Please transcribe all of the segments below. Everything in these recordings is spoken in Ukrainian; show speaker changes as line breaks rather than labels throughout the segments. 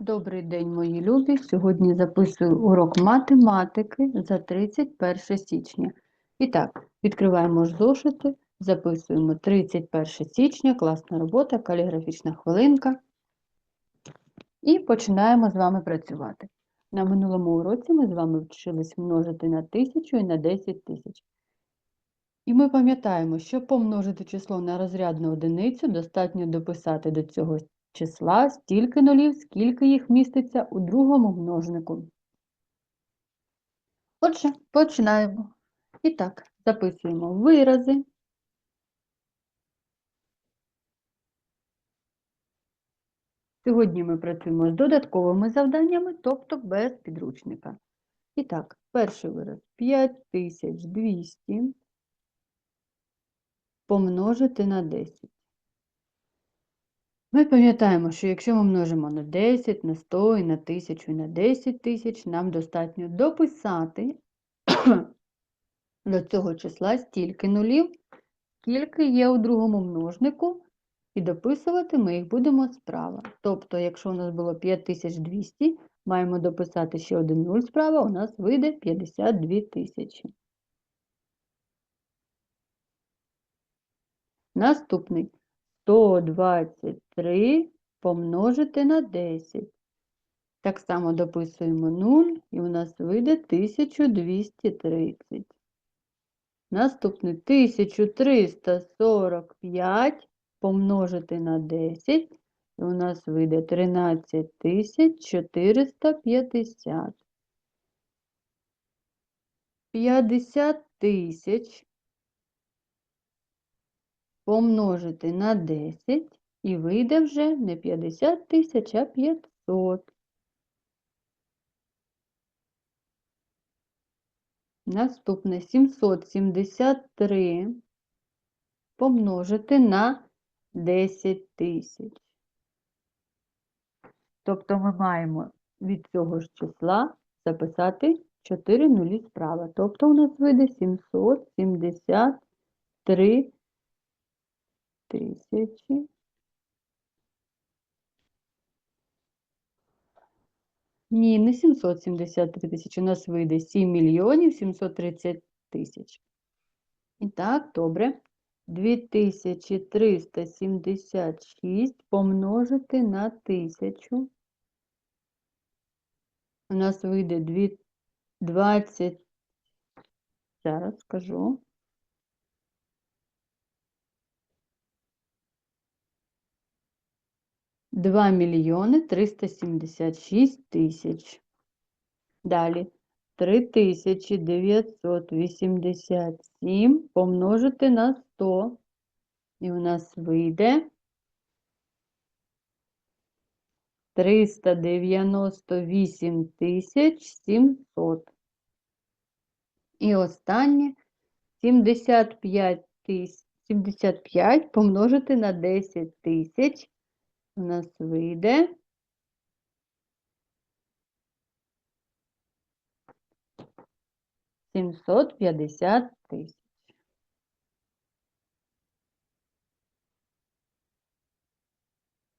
Добрий день, мої любі! Сьогодні записую урок математики за 31 січня. І так, відкриваємо зошити, записуємо 31 січня, класна робота, каліграфічна хвилинка. І починаємо з вами працювати. На минулому уроці ми з вами вчились множити на 1000 і на 10 тисяч. І ми пам'ятаємо, щоб помножити число на розрядну одиницю, достатньо дописати до цього числа стільки нулів, скільки їх міститься у другому множнику. Отже, починаємо. І так, записуємо вирази. Сьогодні ми працюємо з додатковими завданнями, тобто без підручника. І так, перший вираз 5200 помножити на 10. Ми пам'ятаємо, що якщо ми множимо на 10, на 100, і на 1000, і на 10 тисяч, нам достатньо дописати до цього числа стільки нулів, скільки є у другому множнику, і дописувати ми їх будемо справа. Тобто, якщо у нас було 5200, маємо дописати ще один нуль справа, у нас вийде 52 тисячі. Наступний 123 помножити на 10. Так само дописуємо 0, і у нас вийде 1230. Наступний 1345 помножити на 10, і у нас вийде 13450. 50 тисяч помножити на 10 і вийде вже не 50 тисяч, а 500. Наступне 773 помножити на 10 тисяч. Тобто ми маємо від цього ж числа записати 4 нулі справа. Тобто у нас вийде 773 тисячі. Ні, не 773 тисячі, у нас вийде 7 мільйонів 730 тисяч. І так, добре. 2376 помножити на 1000. У нас вийде 20, зараз скажу. Два мільйони 376 тисяч. Далі 3987 помножити на 100. І у нас вийде 398 тисяч 700. І останнє 75 тисяч 75 помножити на 10 тисяч у нас вийде сімсот п'ятдесят тисяч.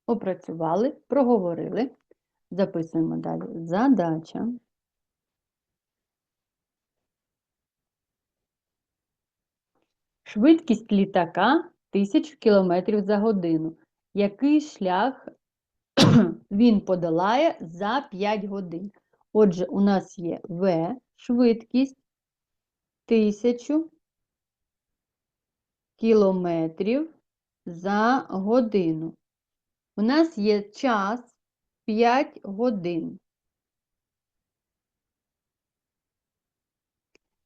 Опрацювали, проговорили. Записуємо далі. Задача. Швидкість літака 1000 км за годину який шлях він подолає за 5 годин. Отже, у нас є В, швидкість 1000 кілометрів за годину. У нас є час 5 годин.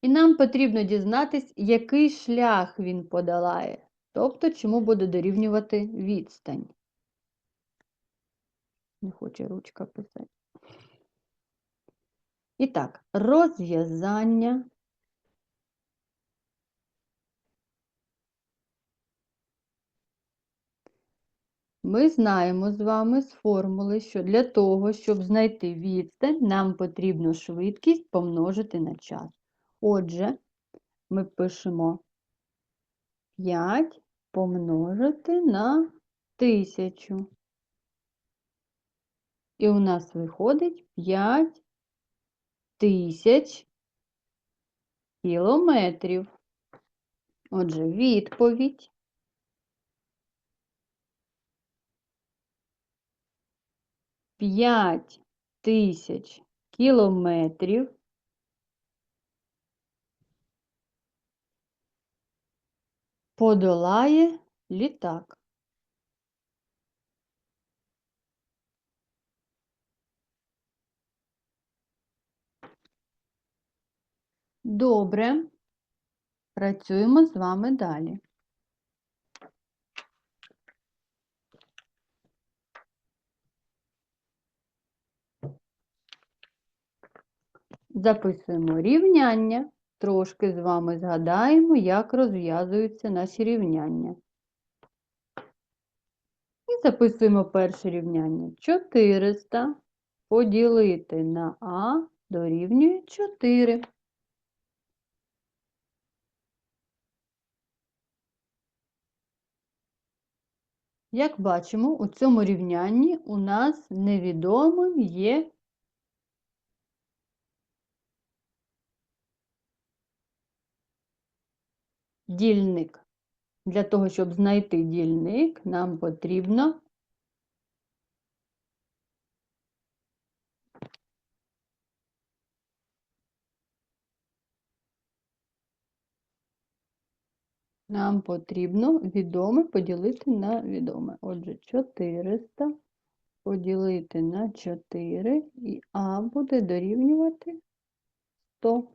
І нам потрібно дізнатись, який шлях він подолає. Тобто, чому буде дорівнювати відстань? Не хоче ручка писати. І так, розв'язання. Ми знаємо з вами з формули, що для того, щоб знайти відстань, нам потрібно швидкість помножити на час. Отже, ми пишемо 5 помножити на 1000. І у нас виходить 5 тисяч кілометрів. Отже, відповідь. П'ять тисяч кілометрів подолає літак. Добре. Працюємо з вами далі. Записуємо рівняння. Трошки з вами згадаємо, як розв'язуються наші рівняння. І записуємо перше рівняння. 400 поділити на А дорівнює 4. Як бачимо, у цьому рівнянні у нас невідомим є дільник. Для того, щоб знайти дільник, нам потрібно нам потрібно відоме поділити на відоме. Отже, 400 поділити на 4 і А буде дорівнювати 100.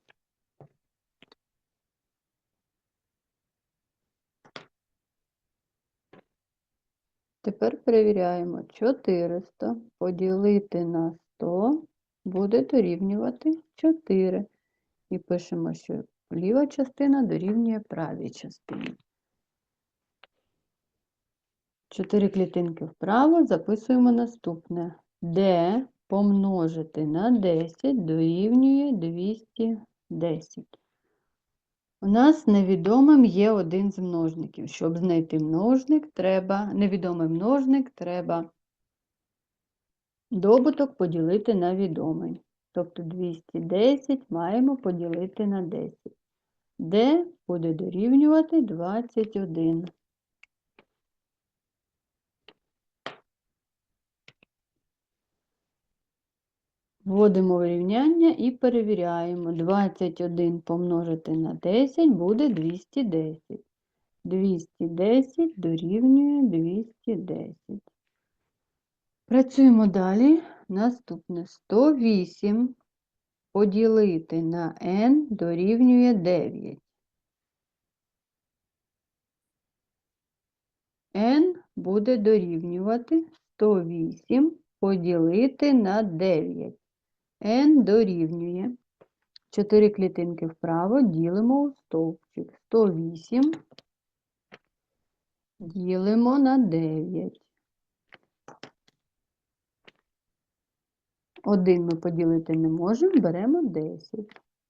Тепер перевіряємо 400 поділити на 100 буде дорівнювати 4. І пишемо, що ліва частина дорівнює правій частині. 4 клітинки вправо записуємо наступне. D помножити на 10 дорівнює 210. У нас невідомим є один з множників. Щоб знайти множник, треба, невідомий множник, треба добуток поділити на відомий. Тобто 210 маємо поділити на 10. Де буде дорівнювати 21. Вводимо вирівняння і перевіряємо. 21 помножити на 10 буде 210. 210 дорівнює 210. Працюємо далі. Наступне 108 поділити на n дорівнює 9. n буде дорівнювати 108 поділити на 9 n дорівнює 4 клітинки вправо ділимо у стовпчик. 108 ділимо на 9. 1 ми поділити не можемо, беремо 10.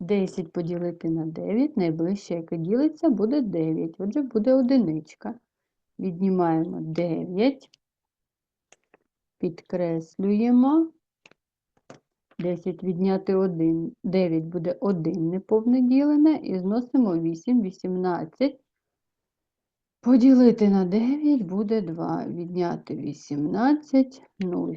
10 поділити на 9, найближче, яке ділиться, буде 9. Отже, буде одиничка. Віднімаємо 9, підкреслюємо 10 відняти 1, 9 буде 1 неповне ділене, і зносимо 8, 18. Поділити на 9 буде 2, відняти 18, 0.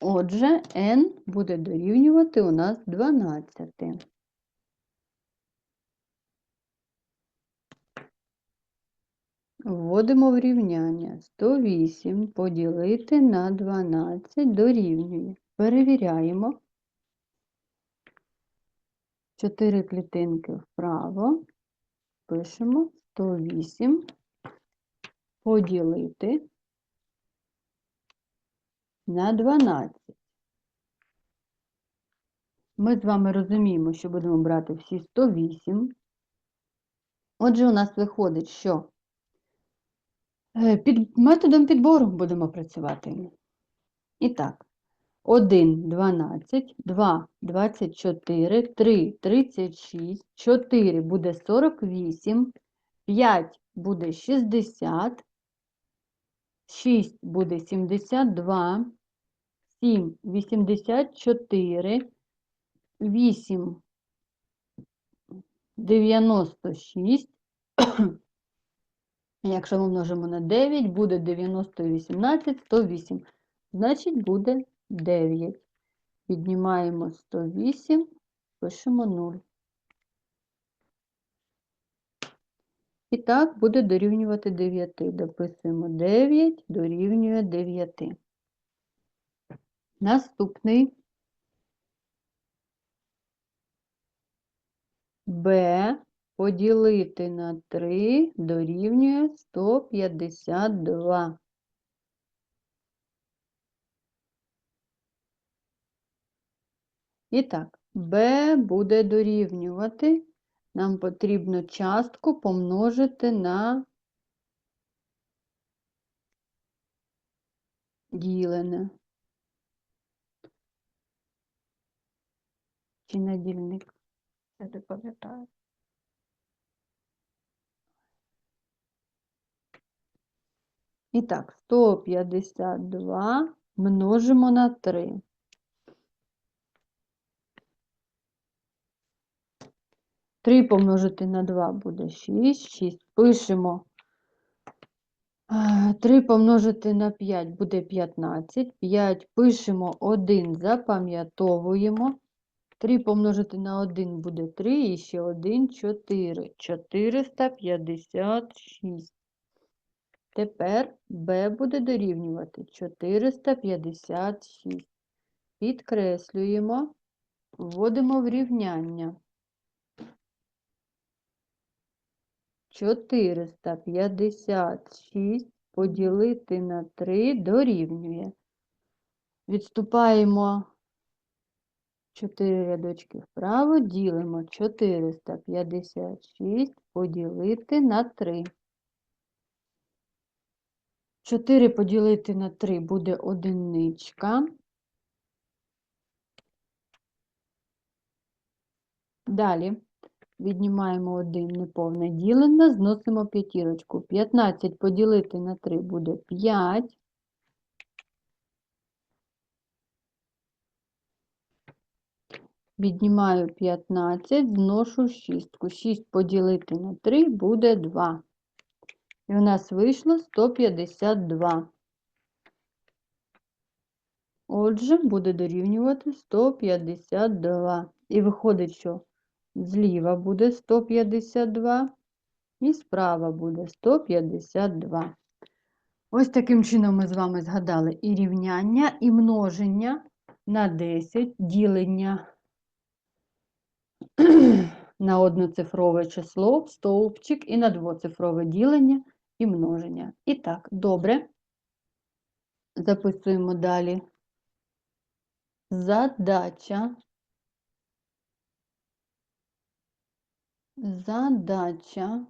Отже, n буде дорівнювати у нас 12. Вводимо в рівняння 108 поділити на 12 дорівнює. Перевіряємо. 4 клітинки вправо. Пишемо 108 поділити на 12. Ми з вами розуміємо, що будемо брати всі 108. Отже, у нас виходить, що Під методом підбору будемо працювати. І так, 1 12, 2 24, 3 36, 4 буде 48, 5 буде 60, 6 буде 72, 7 – 84, 8 – 96. Якщо ми множимо на 9, буде 90 і 18, 108. Значить, буде 9. Піднімаємо 108, пишемо 0. І так буде дорівнювати 9. Дописуємо 9, дорівнює 9. Наступний Б поділити на 3 дорівнює 152. І так, Б буде дорівнювати. Нам потрібно частку помножити на ділене. Чи на дільник? Я не пам'ятаю. І так, 152 множимо на 3. 3 помножити на 2 буде 6, 6. Пишемо 3 помножити на 5 буде 15, 5 пишемо 1, запам'ятовуємо. 3 помножити на 1 буде 3, і ще 1 – 4. 456. Тепер b буде дорівнювати 456. Підкреслюємо, вводимо в рівняння. 456 поділити на 3 дорівнює. Відступаємо 4 рядочки вправо, ділимо 456 поділити на 3. 4 поділити на 3 буде одиничка. Далі віднімаємо 1 неповне ділене, зносимо п'ятірочку. 15 поділити на 3 буде 5. Віднімаю 15, зношу 6. 6 поділити на 3 буде 2. І у нас вийшло 152. Отже, буде дорівнювати 152. І виходить, що зліва буде 152, і справа буде 152. Ось таким чином ми з вами згадали і рівняння, і множення на 10, ділення на одноцифрове число, стовпчик і на двоцифрове ділення і множення. І так, добре. Записуємо далі. Задача. Задача.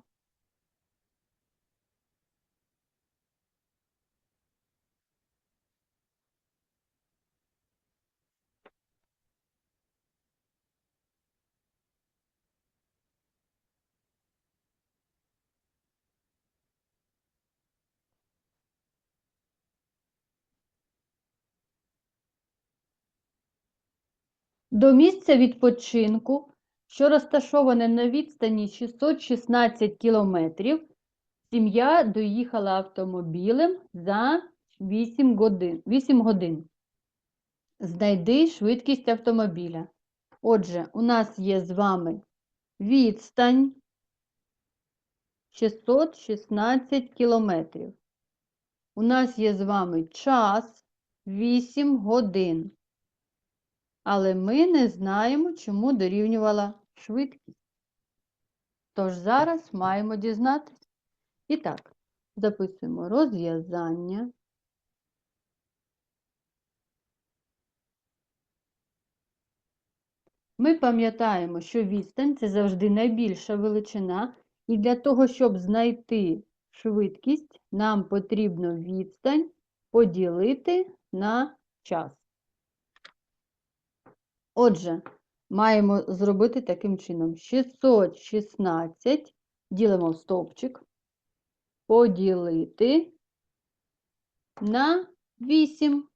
До місця відпочинку, що розташоване на відстані 616 кілометрів, сім'я доїхала автомобілем за 8 годин. 8 годин. Знайди швидкість автомобіля. Отже, у нас є з вами відстань 616 кілометрів. У нас є з вами час 8 годин. Але ми не знаємо, чому дорівнювала швидкість. Тож зараз маємо дізнатися. І так, записуємо розв'язання. Ми пам'ятаємо, що відстань це завжди найбільша величина, і для того, щоб знайти швидкість, нам потрібно відстань поділити на час. Отже, маємо зробити таким чином: 616 ділимо в стовпчик, поділити на 8.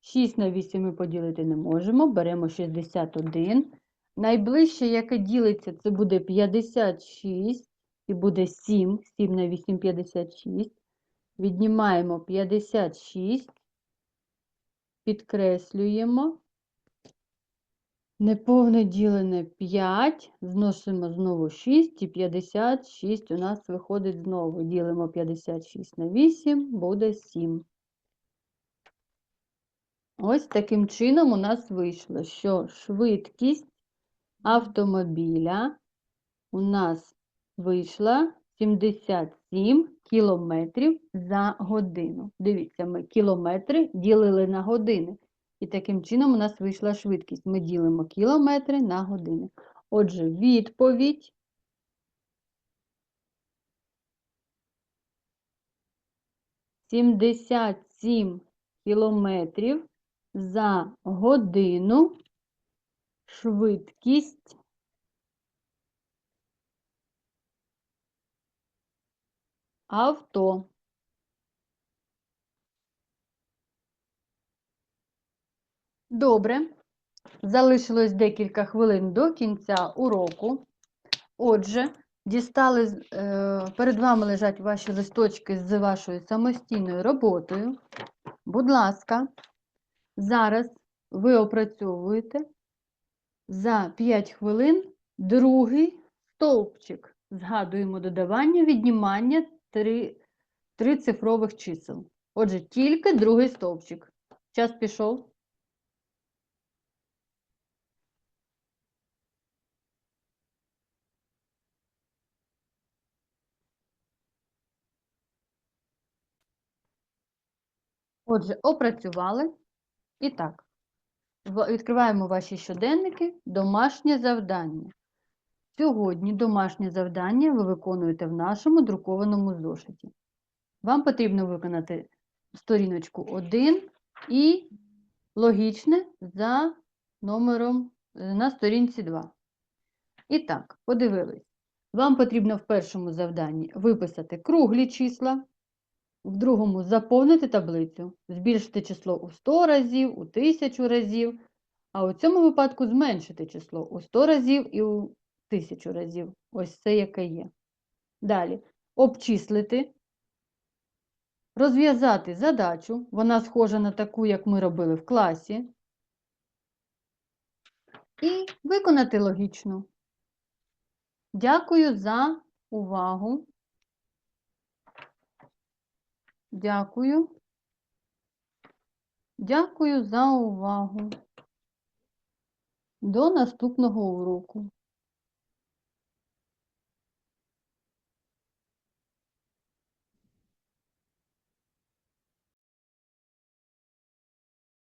6 на 8 ми поділити не можемо. Беремо 61. Найближче, яке ділиться, це буде 56. І буде 7. 7 на 8 – 56. Віднімаємо 56. Підкреслюємо. Неповне ділене 5, зносимо знову 6 і 56 у нас виходить знову. Ділимо 56 на 8, буде 7. Ось таким чином у нас вийшло, що швидкість автомобіля у нас вийшла 77 кілометрів за годину. Дивіться, ми кілометри ділили на години. І таким чином у нас вийшла швидкість. Ми ділимо кілометри на години. Отже, відповідь сімдесят сім кілометрів за годину швидкість авто. Добре. Залишилось декілька хвилин до кінця уроку. Отже, дістали, е, перед вами лежать ваші листочки з вашою самостійною роботою. Будь ласка, зараз ви опрацьовуєте за 5 хвилин другий стовпчик. Згадуємо додавання, віднімання три, три цифрових чисел. Отже, тільки другий стовпчик. Час пішов. Отже, опрацювали. І так, відкриваємо ваші щоденники, домашнє завдання. Сьогодні домашнє завдання ви виконуєте в нашому друкованому зошиті. Вам потрібно виконати сторіночку 1 і логічне за номером е, на сторінці 2. І так, подивились. Вам потрібно в першому завданні виписати круглі числа, в другому заповнити таблицю, збільшити число у 100 разів, у 1000 разів, а у цьому випадку зменшити число у 100 разів і у 1000 разів. Ось це яке є. Далі обчислити, розв'язати задачу, вона схожа на таку, як ми робили в класі, і виконати логічно. Дякую за увагу. Дякую. Дякую за увагу. До наступного уроку.